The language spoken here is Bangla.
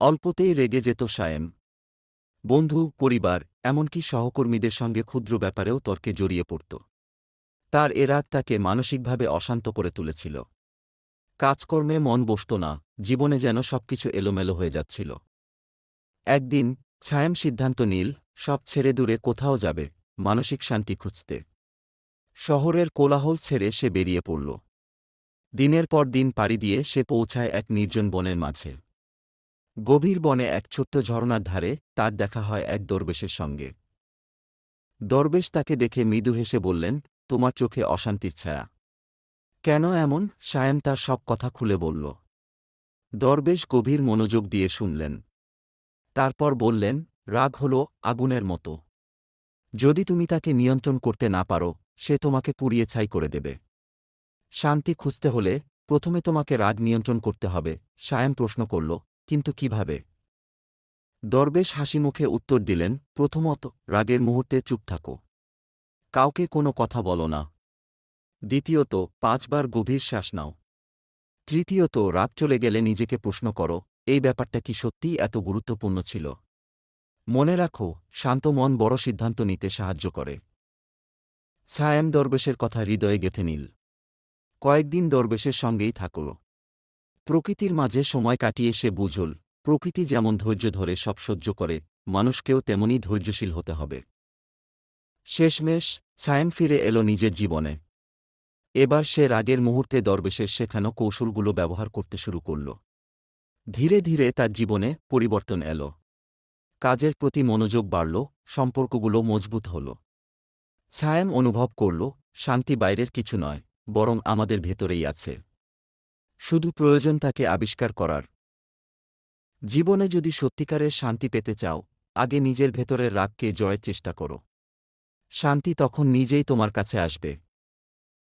অল্পতেই রেগে যেত সায়েম। বন্ধু, পরিবার, এমনকি সহকর্মীদের সঙ্গে ক্ষুদ্র ব্যাপারেও তর্কে জড়িয়ে পড়ত। তার এ তাকে মানসিকভাবে অশান্ত করে তুলেছিল। কাজকর্মে মন বসত না, জীবনে যেন সবকিছু এলোমেলো হয়ে যাচ্ছিল। একদিন ছায়েম সিদ্ধান্ত নীল, সব ছেড়ে দূরে কোথাও যাবে, মানসিক শান্তি খুঁজতে। শহরের কোলাহল ছেড়ে সে বেরিয়ে পড়ল। দিনের পর দিন পাড়ি দিয়ে সে পৌঁছায় এক নির্জন বনের মাঝে। গভীর বনে এক ছোট্ট ঝরনার ধারে তার দেখা হয় এক দরবেশের সঙ্গে। দরবেশ তাকে দেখে মৃদু হেসে বললেন, তোমার চোখে অশান্তির ছায়া। কেন এমন? সায়েম তার সব কথা খুলে বলল। দরবেশ গভীর মনোযোগ দিয়ে শুনলেন। তারপর বললেন, রাগ হল আগুনের মতো। যদি তুমি তাকে নিয়ন্ত্রণ করতে না পারো, সে তোমাকে পুড়িয়ে ছাই করে দেবে। শান্তি খুঁজতে হলে প্রথমে তোমাকে রাগ নিয়ন্ত্রণ করতে হবে। সায়েম প্রশ্ন করল কিন্তু কীভাবে? দরবেশ হাসিমুখে উত্তর দিলেন, প্রথমত, রাগের মুহূর্তে চুপ থাকো। কাউকে কোনো কথা বলো না। দ্বিতীয়ত, পাঁচবার গভীর শ্বাস নাও। তৃতীয়ত, রাগ চলে গেলে নিজেকে প্রশ্ন করো, এই ব্যাপারটা কি সত্যিই এত গুরুত্বপূর্ণ ছিল? মনে রাখো, শান্ত মন বড় সিদ্ধান্ত নিতে সাহায্য করে। ছায়াম দরবেশের কথা হৃদয়ে গেথে নিল। কয়েকদিন দরবেশের সঙ্গেই থাকল প্রকৃতির মাঝে সময় কাটিয়ে সে বুঝল, প্রকৃতি যেমন ধৈর্য ধরে সব সহ্য করে, মানুষকেও তেমনি ধৈর্যশীল হতে হবে। শেষমেশ, ছায়েম ফিরে এলো নিজের জীবনে। এবার সে রাগের মুহূর্তে দরবেশের শেখানো কৌশলগুলো ব্যবহার করতে শুরু করল। ধীরে ধীরে তার জীবনে পরিবর্তন এল। কাজের প্রতি মনোযোগ বাড়ল, সম্পর্কগুলো মজবুত হল। ছায়াম অনুভব করল, শান্তি বাইরের কিছু নয়, বরং আমাদের ভেতরেই আছে। শুধু প্রয়োজন তাকে আবিষ্কার করার। জীবনে যদি সত্যিকারের শান্তি পেতে চাও, আগে নিজের ভেতরের রাগকে জয়ের চেষ্টা করো। শান্তি তখন নিজেই তোমার কাছে আসবে।